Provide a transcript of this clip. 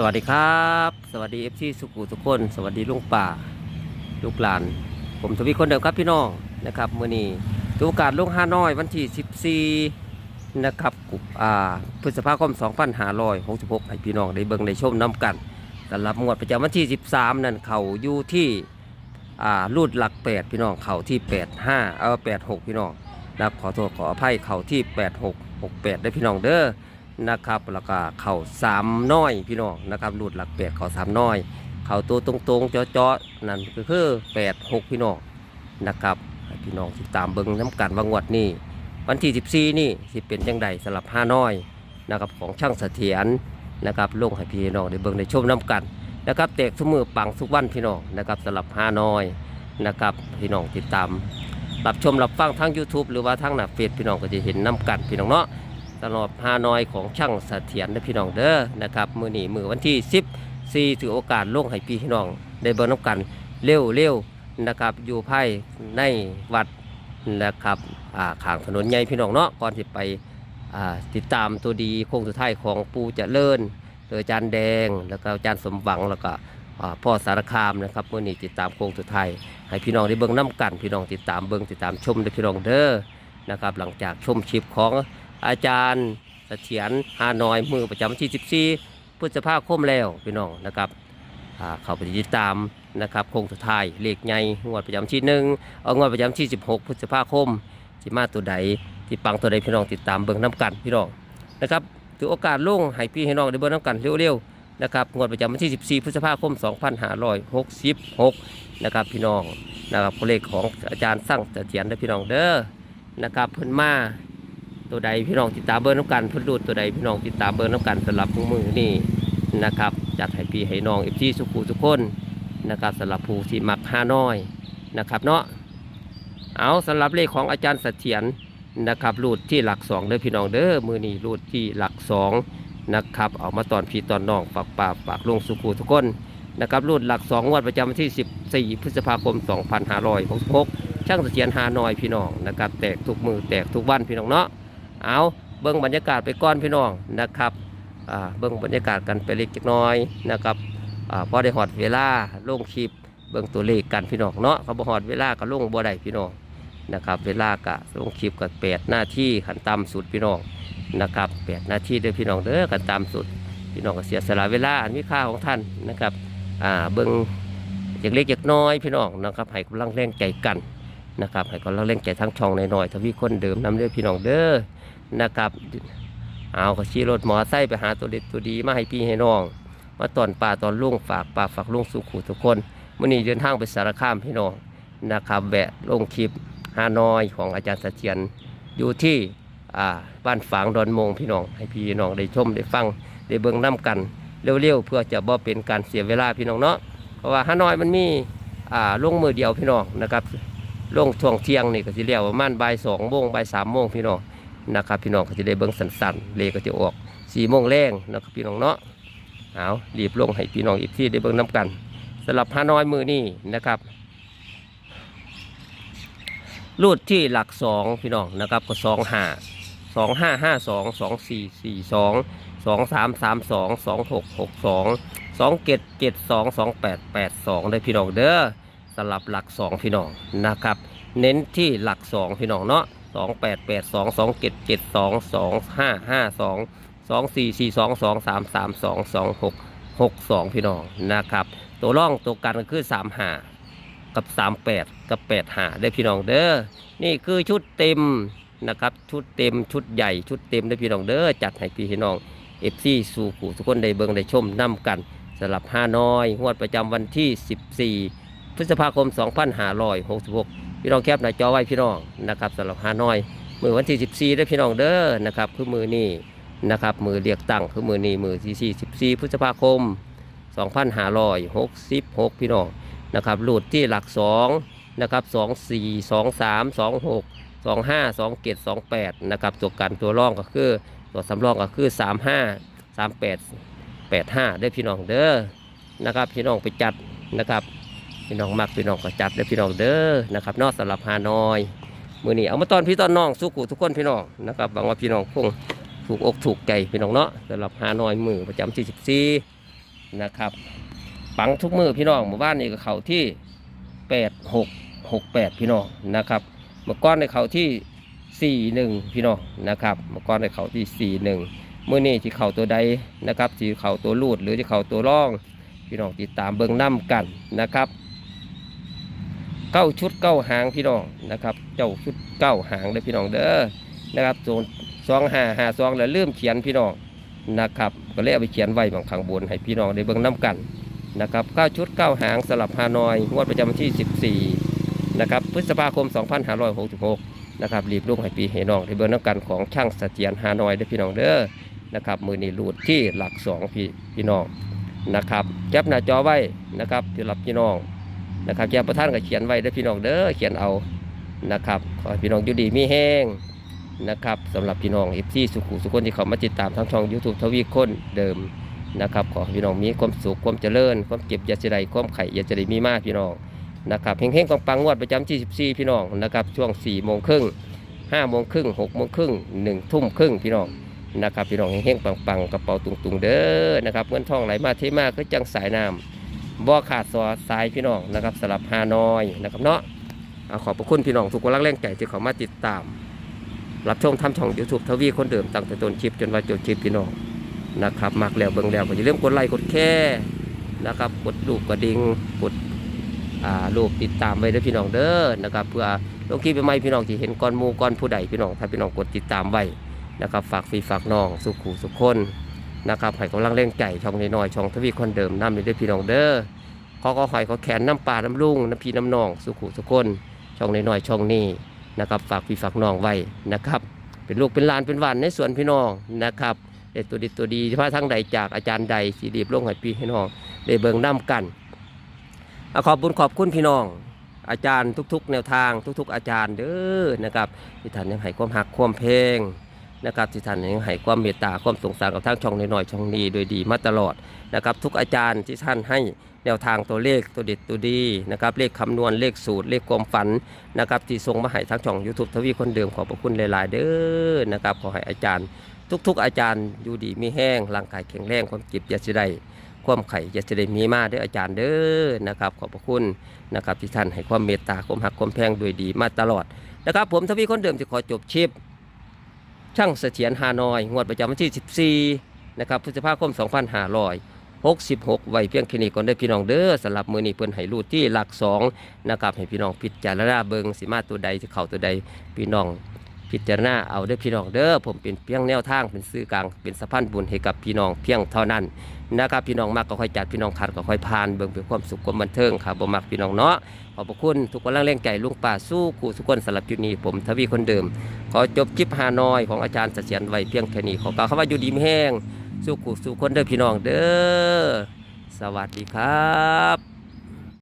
สวัสดีครับ สวัสดีเอฟซีสุขุทุกคน สวัสดีลุงป่าลูกหลาน ผมทวีคนเดิมครับพี่น้องนะครับมื่อนี้ถือโอกาสลงฮานอยวันที่ 14 นะครับกุอ่าพฤษภาคม 2566 ให้พี่น้องได้เบิ่งได้ชมน้ำกันสำหรับงวดประจำวันที่ 13 นั่นเขาอยู่ที่อ่ารูดหลัก 8 พี่น้องเขาที่ 85 เออ86 พี่น้องนะครับขอโทษขออภัยเขาที่ 86 68ได้พี่น้องเด้อ นะครับแล้วก็เข่าสามน้อยพี่น้องนะครับหลุดหลักแปดเข่าสามน้อย เข่าตัวตรงๆเจาะๆนั่นก็คือแปดหกพี่น้องนะครับพี่น้องติดตามเบิ้งน้ำกันว่างวดนี้วันที่สิบสี่นี่สิเป็นจังใดสำหรับห้าน้อยนะครับของช่างเสถียรนะครับลงให้พี่น้องได้เบิ้งได้ชมน้ำกันนะครับแตกทุกมือปังทุกวันพี่น้องนะครับสำหรับห้าน้อยนะครับพี่น้องติดตามรับชมรับฟังทั้ง YouTube หรือว่าทั้งหน้าเฟซพี่น้องก็จะเห็นน้ำกันพี่น้องเนาะ ตลอดฮานอยของช่างเสถียรนะพี่น้องเด้อนะครับมือนี้มือวันที่10 4ถือโอกาสลงให้พี่น้องได้เบิ่งน้ำกันเร็วเร็วๆนะครับอยู่ภายในวัดนะครับอ่าขางถนนใหญ่พี่น้องเนาะก่อนที่ไปอ่าติดตามตัวดีโค้งสุดท้ายของปูเจริญโดยอาจารย์แดงแล้วก็อาจารย์สมหวังแล้วก็อ่าพ่อสารคามนะครับมื่อนี้ติดตามโค้งสุดท้ายให้พี่น้องได้เบิ่งน้ำกัน พี่น้องติดตามเบิ่งติดตามชมเด้พี่น้องเด้อนะครับหลังจากชมคลิปของ อาจารย์เสถียรฮานอยมือประจำวันที่14พฤษภาคมแล้วพี่น้องนะครับเขาไปติดตามนะครับโคงสุดท้ายเลขใหญ่งวดประจำที่หนึ่งเอางวดประจำที่ 16 พฤษภาคมสิมาตัวใดที่ปังตัวใดพี่น้องติดตามเบิ่งน้ำกันพี่น้องนะครับถือโอกาสลงให้พี่ให้น้องได้เบิ่งน้ำกันเร็วๆนะครับงวดประจำวันที่ 14 พฤษภาคม 2566 นะครับพี่น้องนะครับเลขของอาจารย์สร้างเสถียรเด้อพี่น้องเด้อนะครับเพิ่นมา ตัวใดพี่น้องติดตามเบอร์น้ำกันพื่อรูดตัวใดพี่น้องติดตามเบอร์น้ำกันสำหรับผู้มือนี่นะครับจัดให้พี่ให้น้องเอฟซีสุขุทุกคนนะครับสำหรับผู้ที่มักห้าน้อยนะครับเนาะเอาสำหรับเลขของอาจารย์เสถียรนะครับรูดที่หลักสองเด้อพี่น้องเด้อมือนี่รูดที่หลักสองนะครับเอามาตอนพี่ตอนน้องฝากป่าฝากลงสุขุทุกคนนะครับรูดหลักสองงวดประจำวันที่ 14 พฤษภาคม 2566 ช่างเสถียรหาน้อยพี่น้องนะครับแตกทุกมือแตกทุกวันพี่น้องเนาะ เอาเบิ้งบรรยากาศไปก่อนพี่น้องนะครับเบิ้งบรรยากาศกันไปเล็กน้อยนะครับอ่าพอได้หอดเวลาลงคลิปเบิ้งตัวเลขกันพี่น้องเนาะเขาบอหอดเวลาก็ลงบ่ได้พี่น้องนะครับเวลากะลงคลิปกับแปดหน้าที่ขันต่ำสุดพี่น้องนะครับแปดหน้าที่เด้อพี่น้องเด้อขันต่ำสุดพี่น้องก็เสียสละเวลาอันมีค่าของท่านนะครับเบิ้งจากเล็กจากน้อยพี่น้องนะครับให้กำลังแรงใจกัน นะครับให้กำลังแรงใจทั้งช่องน้อยๆทวีคนเดิมน้ำเด้อพี่น้องเด้อนะครับเอาก็ขี่รถหมอไซค์ไปหาตัวเด็ดตัวดีมาให้พี่ให้น้อง มาตอนป่าตอนลุงฝากป่าฝากลุงสุขุทุกคนมื่อนี้เดินทางไปสารคามพี่น้องนะครับแวะลงคลิปฮานอยของอาจารย์เสถียรอยู่ที่บ้านฝางดอนมงพี่น้อง ให้พี่น้องได้ชมได้ฟังได้เบิ่งน้ำกันเร็วๆเพื่อจะบ่เป็นการเสียเวลาพี่น้องเนาะเพราะว่าฮานอยมันมีอ่าลงมือเดียวพี่น้องนะครับ ลงช่วงเที่ยงนี่ก็สิเรียกว่าประมันบ่ายสองโมงบ่ายสามโมงพี่น้องนะครับพี่น้องก็จะได้เบิ้งสันๆเลก็จะออกสี่โมงแรงนะครับพี่น้องเนาะเอารีบลงให้พี่น้องอีกที่ได้เบิ้งน้ำกันสำหรับฮานอยมือนี่นะครับรูดที่หลักสองพี่น้องนะครับก็สองห้าสองห้าห้าสองสองสี่สี่สองสองสามสามสองสองหกหกสองสองเจ็ดเจ็ดสองสองแปดแปดสองได้พี่น้องเด้อ สำหรับหลักสองพี่น้องนะครับ เน้นที่หลักสองพี่น้องเนาะสองแปดแปดสองสองเจ็ดเจ็ดสองสองห้าห้าสองสองสี่สี่สองสองสามสามสองสองหกหกสองพี่น้องนะครับ ตัวร่องตัวกันก็คือสามห้ากับสามแปดกับแปดห้าได้พี่น้องเด้อนี่คือชุดเต็มนะครับชุดเต็มชุดใหญ่ชุดเต็มได้พี่น้องเด้อจัดให้พี่น้องเอฟซีสู่ขู่ทุกคนได้เบิ่งได้ชมนํกันสำหรับห้าน้อยงวดประจำวันที่ 14 พฤษภาคม 2566 พี่น้องแคปหน้าจอไว้พี่น้องนะครับสำหรับฮานอย มือวันที่ 14ได้พี่น้องเด้อนะครับคือมือนี้นะครับมือเรียกตั้งคือมือนี้มือที่44พฤษภาคม 2566 พี่น้องนะครับหลุดที่หลัก2นะครับ24 23 26 25 27 28นะครับตัวกันตัวร่องก็คือตัวสำรองก็คือ 35 38 85ได้พี่น้องเด้อนะครับพี่น้องไปจัดนะครับ พี่น้องมักพี่น้องก็จัดได้อพี่น้องเด้อนะครับนอกสำหรับฮานอยมือนี้เอามาตอนพี่ตอนน้องสุขุทุกคนพี่น้องนะครับหวังว่าพี่น้องคงถูกอกถูกใจพี่น้องเนาะสำหรับฮานอยมือประจำที่14นะครับปังทุกมือพี่น้องหมู่บ้านนี่ก็เขาที่แปดหกหกแปดพี่น้องนะครับเมื่อก่อนในเขาที่สี่หนึ่งพี่น้องนะครับเมื่อก่อนในเขาที่สี่หนึ่งมือนี้ที่เขาตัวใดนะครับที่เขาตัวรูดหรือที่เขาตัวร่อง พี่น้องติดตามเบิ้งน้ำกันนะครับ เก้าชุดเก้าหางพี่น้องนะครับ เจ้าชุดเก้าหางเด้อพี่น้องเด้อนะครับโซนซองหาหาซองแล้วเริ่มเขียนพี่น้องนะครับ ก็เลยเอาไปเขียนไว้บางข้างบนให้พี่น้องได้เบิ้งน้ำกันนะครับเก้าชุดเก้าหางสลับฮานอยงวดประจำวันที่ 14นะครับพฤษภาคม 2566นะครับรีบลูกให้ปีให้น้องได้เบิ้งน้ำกันของช่างเสถียรฮานอยเด้พี่น้องเด้อนะครับมือนี้รูดที่หลักสองพี่พี่น้องนะครับแคปหน้าจอไว้นะครับสำหรับพี่น้อง นะครับแจ้ประธานก็เขียนไว้เด้อพี่น้องเด้อเขียนเอานะครับขอพี่น้องอยู่ดีมีแห้งนะครับสำหรับพี่น้องเอฟซีสุขุสุขคนที่เขามาติดตามทางช่อง YouTube ทวีคนเดิมนะครับขอพี่น้องมีความสุขความเจริญ ความเก็บยาจะได้ความไข่ยาจะไดมีมากพี่น้องนะครับเฮงๆปังงวดประจำที่14พี่น้องนะครับช่วง4โมงครึ่ง5โมงครึ่ง6โมงครึ่ง1ทุ่มครึ่งพี่น้องนะครับพี่น้องเฮงๆปังๆกระเป๋าตุงๆเด้อนะครับเงินทองไหลมาเทมาคือจังสายน้ำ บ่ขาดสอสายพี่น้องนะครับสลับฮานอยนะครับเนาะเอขอบพระคุณพี่น้องทุกคนรักแรงใจที่เขามาติดตาม รับชมทำช่องยูทูบทวีคนเดิมตั้งแต่ต้นคลิปจนว่าจบคลิปพี่น้องนะครับมักแล้วเบิ่งแล้วก็อย่าลืมกดไลค์กดแชร์นะครับกดลูกกระดิ่งกดอ่ารูปติดตามไว้ด้อพี่น้องเด้อนะครับเพื่อลงคลิปใหม่พี่น้องที่เห็นก่อนมูก่อนผู้ใดพี่น้องถ้าพี่น้องกดติดตามไว้นะครับฝากฟีฝากน้องสุขูสุขคน นะครับให้กำลังเร่งใจช่องน้อยๆช่องทวีคนเดิมน้ำเลยพี่น้องเด้อขอก็หอยขอแขนน้ำปลาน้ำลุงน้ำพีน้ำนองสุขูสุคนช่องน้อยๆช่องนี้นะครับฝากฟีฝากน้องไว้นะครับเป็นลูกเป็นลานเป็นวานในสวนพี่น้องนะครับเด็ดตัวดีตัวดีพระทั้งใดจากอาจารย์ใดสีดีบลงให้พี่ให้น้องได้เบิ่งน้ำกันเอขอบบุญขอบคุณพี่น้อง อาจารย์ทุกๆ แนวทางทุก ๆ อาจารย์เด้อนะครับที่ท่านยังให้ความหักความเพลง นะครับที่ท่านยังให้ความเมตตาความสงสารกับทางช่องน้อยๆช่องนี้โดยดีมาตลอดนะครับทุกอาจารย์ที่ท่านให้แนวทางตัวเลขตัวเด็ดตัวดีนะครับเลขคำนวณเลขสูตรเลขความฝันนะครับที่ส่งมาให้ทางช่อง YouTube ทวีคนเดิมขอบพระคุณหลาย ๆ เด้อนะครับขอให้อาจารย์ ทุก ๆ อาจารย์อยู่ดีมีแห้งร่างกายแข็งแรงความจ็บยาสิได้ความไข่ยาสิได้มีมาเด้ออาจารย์เด้อนะครับขอบพระคุณนะครับที่ท่านให้ความเมตตาความหักความแพงโดยดีมาตลอดนะครับผมทวีคนเดิมจะขอจบชิป ช่างเสถียรฮานอย งวดประจำวันที่ 14 นะครับพฤษภาคม 2566 ไว้เพียงแค่นี้ก่อนได้พี่น้องเด้อสำหรับมือนี้เพิ่นให้รูดที่หลัก 2 นะครับ ให้พี่น้องพิจารณาเบิงสิมาตัวใดสิเข้าตัวใดพี่น้องพิจารณาเอาเด้พี่น้องเด้อผมเป็นเพียงแนวทางเป็นซื้อกลางเป็นสะพานบุญให้กับพี่น้องเพียงเท่านั้น นะครับพี่น้องมากก็ค่อยจัดพี่น้องขัดก็ค่อยผ่านเบิ่งเพื่อความสุขความบันเทิงครับบ่มักพี่น้องเนาะขอบพระคุณทุกคนร่างแรงใจลุงป่าสู้กูสุกคนสำหรับจุดนี้ผมทวีคนเดิม ขอจบคลิปฮานอยของอาจารย์เสถียรไว้เพียงแค่นี้ขอกล่าวคำว่าอยู่ดีมีแห้งสู้กูสู้คนเด้อพี่น้องเด้อสวัสดีครับ